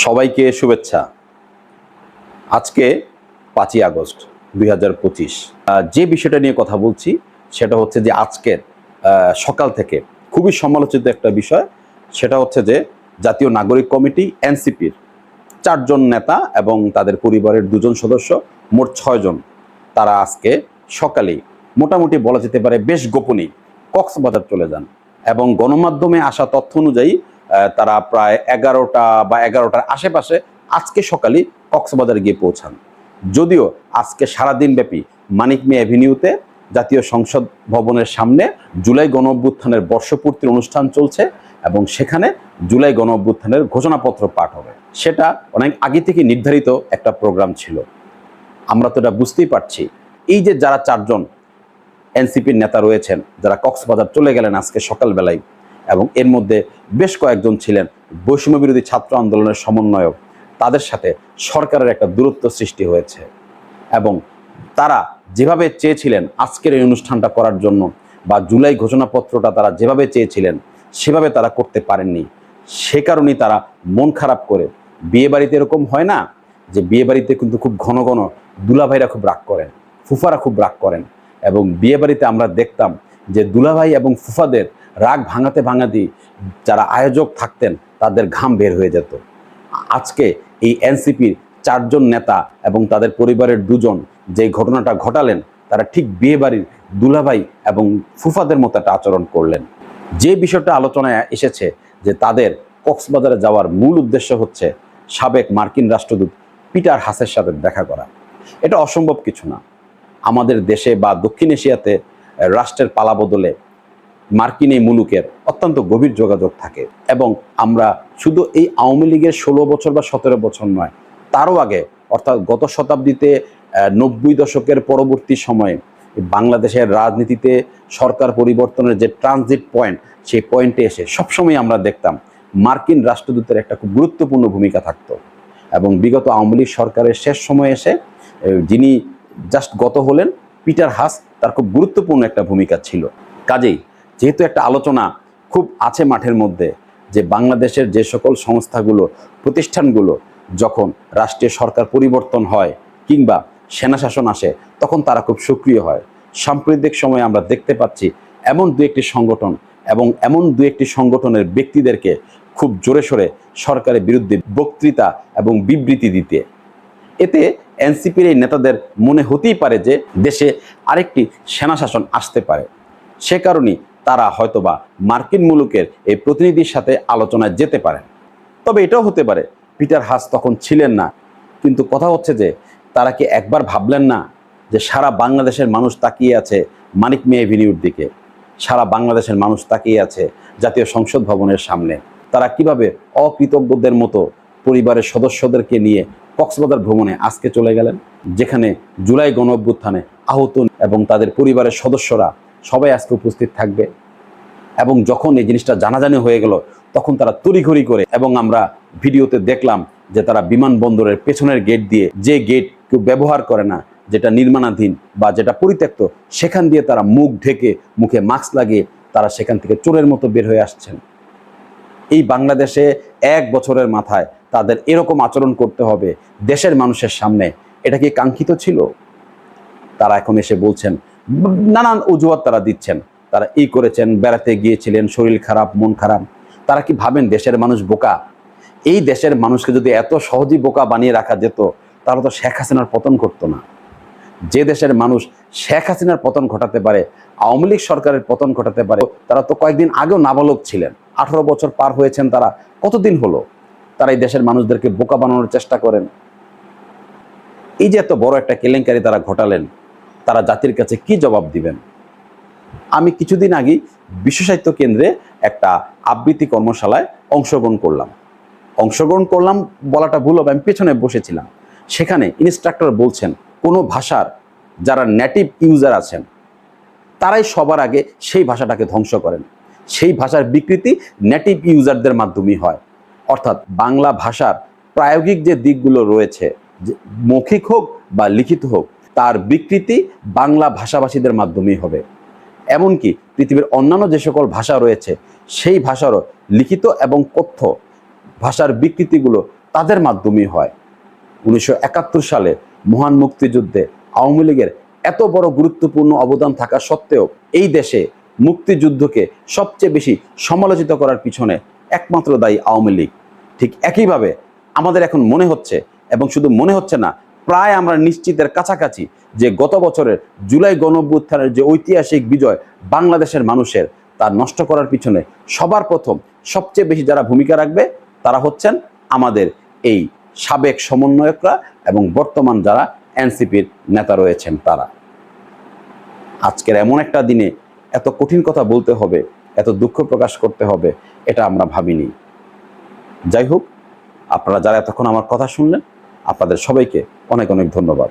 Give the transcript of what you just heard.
সবাইকে শুভেচ্ছা। আজকে পাঁচই আগস্ট দুই হাজার পঁচিশ। যে বিষয়টা নিয়ে কথা বলছি, সেটা হচ্ছে যে আজকের সকাল থেকে খুবই সমালোচিত একটা বিষয়, সেটা হচ্ছে যে জাতীয় নাগরিক কমিটি, এনসিপির চারজন নেতা এবং তাদের পরিবারের দুজন সদস্য, মোট ছয়জন। তারা আজকে সকালেই মোটামুটি বলা যেতে পারে বেশ গোপনেই কক্সবাজার চলে যান এবং গণমাধ্যমে আসা তথ্য অনুযায়ী তারা প্রায় এগারোটা বা এগারোটার আশেপাশে আজকে সকালে কক্সবাজার গিয়ে পৌঁছান। যদিও আজকে সারাদিন ব্যাপী মানিক মে অ্যাভিনিউতে জাতীয় সংসদ ভবনের সামনে জুলাই গণ অভ্যুত্থানের বর্ষপূর্তির অনুষ্ঠান চলছে এবং সেখানে জুলাই গণ অভ্যুত্থানের ঘোষণাপত্র পাঠ হবে। সেটা অনেক আগে থেকে নির্ধারিত একটা প্রোগ্রাম ছিল। আমরা তো এটা বুঝতেই পারছি। এই যে যারা চারজন এনসিপির নেতা রয়েছেন, যারা কক্সবাজার চলে গেলেন আজকে সকালবেলায় এবং এর মধ্যে বেশ কয়েকজন ছিলেন বৈষম্য বিরোধী ছাত্র আন্দোলনের সমন্বয়ক। তাদের সাথে সরকারের একটা দূরত্ব সৃষ্টি হয়েছে এবং তারা যেভাবে চেয়েছিলেন আজকের এই অনুষ্ঠানটা করার জন্য বা জুলাই ঘোষণাপত্রটা তারা যেভাবে চেয়েছিলেন সেভাবে তারা করতে পারেননি। সে কারণেই তারা মন খারাপ করে। বিয়ে বাড়িতে এরকম হয় না যে বিয়ে বাড়িতে কিন্তু খুব ঘন ঘন দুলাভাইরা খুব রাগ করেন, ফুফারা খুব রাগ করেন এবং বিয়ে বাড়িতে আমরা দেখতাম যে দুলাভাই এবং ফুফাদের রাগ ভাঙাতে ভাঙাতেই যারা আয়োজক থাকতেন, তাদের ঘাম বের হয়ে যেত। আজকে এই এনসিপির চারজন নেতা এবং তাদের পরিবারের দুজন যে ঘটনাটা ঘটালেন, তারা ঠিক বিয়ে বাড়ির দুলাভাই এবং ফুফাদের মতো একটা আচরণ করলেন। যে বিষয়টা আলোচনায় এসেছে যে তাদের কক্সবাজারে যাওয়ার মূল উদ্দেশ্য হচ্ছে সাবেক মার্কিন রাষ্ট্রদূত পিটার হাসের সাথে দেখা করা। এটা অসম্ভব কিছু না। আমাদের দেশে বা দক্ষিণ এশিয়াতে রাষ্ট্রের পালা পালাবদলে মার্কিন এই মুলুকের অত্যন্ত গভীর যোগাযোগ থাকে এবং আমরা শুধু এই আওয়ামী লীগের ষোলো বছর বা সতেরো বছর নয়, তারও আগে, অর্থাৎ গত শতাব্দীতে নব্বই দশকের পরবর্তী সময়ে বাংলাদেশের রাজনীতিতে সরকার পরিবর্তনের যে ট্রানজিট পয়েন্ট সেই পয়েন্টে এসে সবসময় আমরা দেখতাম মার্কিন রাষ্ট্রদূতের একটা খুব গুরুত্বপূর্ণ ভূমিকা থাকতো। এবং বিগত আওয়ামী লীগ সরকারের শেষ সময়ে এসে যিনি জাস্ট গত হলেন, পিটার হাস, তার খুব গুরুত্বপূর্ণ একটা ভূমিকা ছিল। কাজেই যেহেতু একটা আলোচনা খুব আছে মাঠের মধ্যে যে বাংলাদেশের যে সকল সংস্থাগুলো, প্রতিষ্ঠানগুলো যখন রাষ্ট্রীয় সরকার পরিবর্তন হয় কিংবা সেনা শাসন আসে, তখন তারা খুব সক্রিয় হয়। সাম্প্রতিক সময়ে আমরা দেখতে পাচ্ছি এমন দু একটি সংগঠন এবং এমন দু একটি সংগঠনের ব্যক্তিদেরকে খুব জোরে সোরে সরকারের বিরুদ্ধে বক্তৃতা এবং বিবৃতি দিতে। এতে এনসিপির এই নেতাদের মনে হতেই পারে যে দেশে আরেকটি সেনা শাসন আসতে পারে। সে কারণেই তারা হয়তোবা মার্কিন মুলুকের এই প্রতিনিধির সাথে আলোচনায় যেতে পারেন। তবে এটাও হতে পারে, পিটার হাস তখন ছিলেন না। কিন্তু কথা হচ্ছে যে, তারা কি একবার ভাবলেন না যে সারা বাংলাদেশের মানুষ তাকিয়ে আছে মানিক মে এভিনিউর দিকে? সারা বাংলাদেশের মানুষ তাকিয়ে আছে জাতীয় সংসদ ভবনের সামনে। তারা কীভাবে অকৃতজ্ঞদের মতো পরিবারের সদস্যদেরকে নিয়ে কক্সবাজার ভ্রমণে আজকে চলে গেলেন? যেখানে জুলাই গণ অভ্যুত্থানে আহত এবং তাদের পরিবারের সদস্যরা সবাই আজকে উপস্থিত থাকবে। এবং যখন এই জিনিসটা জানাজানি হয়ে গেল, তখন তারা তড়িঘড়ি করে এবং আমরা ভিডিওতে দেখলাম যে তারা বিমানবন্দরের পেছনের গেট দিয়ে যে গেট কেউ ব্যবহার করে না, যেটা নির্মাণাধীন বা যেটা পরিত্যক্ত, সেখান দিয়ে তারা মুখ ঢেকে মুখে মাস্ক লাগিয়ে তারা সেখান থেকে চোরের মতো বের হয়ে আসছেন। এই বাংলাদেশে এক বছরের মাথায় তাদের এরকম আচরণ করতে হবে দেশের মানুষের সামনে। এটা কি কাঙ্ক্ষিত ছিল? তারা এখন এসে বলছেন নানান অজুহাত তারা দিচ্ছেন। তারা এই করেছেন, বেড়াতে গিয়েছিলেন, শরীর খারাপ, মন খারাপ। তারা কি ভাবেন দেশের মানুষ বোকা? এই দেশের মানুষকে যদি এত সহজেই বোকা বানিয়ে রাখা যেত, তাহলে তো শেখ হাসিনার পতন করতো না। যে দেশের মানুষ শেখ হাসিনার পতন ঘটাতে পারে, আওয়ামী লীগ সরকারের পতন ঘটাতে পারে, তারা তো কয়েকদিন আগেও নাবালক ছিলেন। আঠারো বছর পার হয়েছেন তারা। কতদিন হলো? তারা এই দেশের মানুষদেরকে বোকা বানানোর চেষ্টা করেন। এই যে এত বড় একটা কেলেঙ্কারি তারা ঘটালেন তারা জাতির কাছে কি জবাব দিবেন? আমি কিছুদিন আগেই বিশ্ব সাহিত্য কেন্দ্রে একটা আবৃত্তি কর্মশালায় অংশগ্রহণ করলাম। অংশগ্রহণ করলাম বলাটা ভুল হবে, আমি পেছনে বসেছিলাম। সেখানে ইনস্ট্রাক্টর বলছেন, কোনো ভাষার যারা নেটিভ ইউজার আছেন, তারাই সবার আগে সেই ভাষাটাকে ধ্বংস করেন। সেই ভাষার বিকৃতি নেটিভ ইউজারদের মাধ্যমেই হয়। অর্থাৎ বাংলা ভাষার প্রায়োগিক যে দিকগুলো রয়েছে, যে মৌখিক হোক বা লিখিত হোক তার বিকৃতি বাংলা ভাষাভাষীদের মাধ্যমেই হবে। এমনকি পৃথিবীর অন্যান্য যে সকল ভাষা রয়েছে, সেই ভাষারও লিখিত এবং কথ্য ভাষার বিকৃতিগুলো তাদের মাধ্যমেই হয়। উনিশশো একাত্তর সালে মহান মুক্তিযুদ্ধে আওয়ামী লীগের এত বড় গুরুত্বপূর্ণ অবদান থাকা সত্ত্বেও এই দেশে মুক্তিযুদ্ধকে সবচেয়ে বেশি সমালোচিত করার পিছনে একমাত্র দায়ী আওয়ামী লীগ। ঠিক একইভাবে আমাদের এখন মনে হচ্ছে এবং শুধু মনে হচ্ছে না প্রায় আমরা নিশ্চিতের কাছাকাছি যে গত বছরের জুলাই গণঅভ্যুত্থানের যে ঐতিহাসিক বিজয় বাংলাদেশের মানুষের, তা নষ্ট করার পিছনে সবার প্রথম সবচেয়ে বেশি যারা ভূমিকা রাখবে, তারা হচ্ছেন আমাদের এই সাবেক সমন্বয়করা এবং বর্তমান যারা এনসিপির নেতা রয়েছেন তারা। আজকের এমন একটা দিনে এত কঠিন কথা বলতে হবে, এত দুঃখ প্রকাশ করতে হবে, এটা আমরা ভাবিনি। যাই হোক, আপনারা যারা এতক্ষণ আমার কথা শুনলেন আপনাদের সবাইকে অনেক অনেক ধন্যবাদ।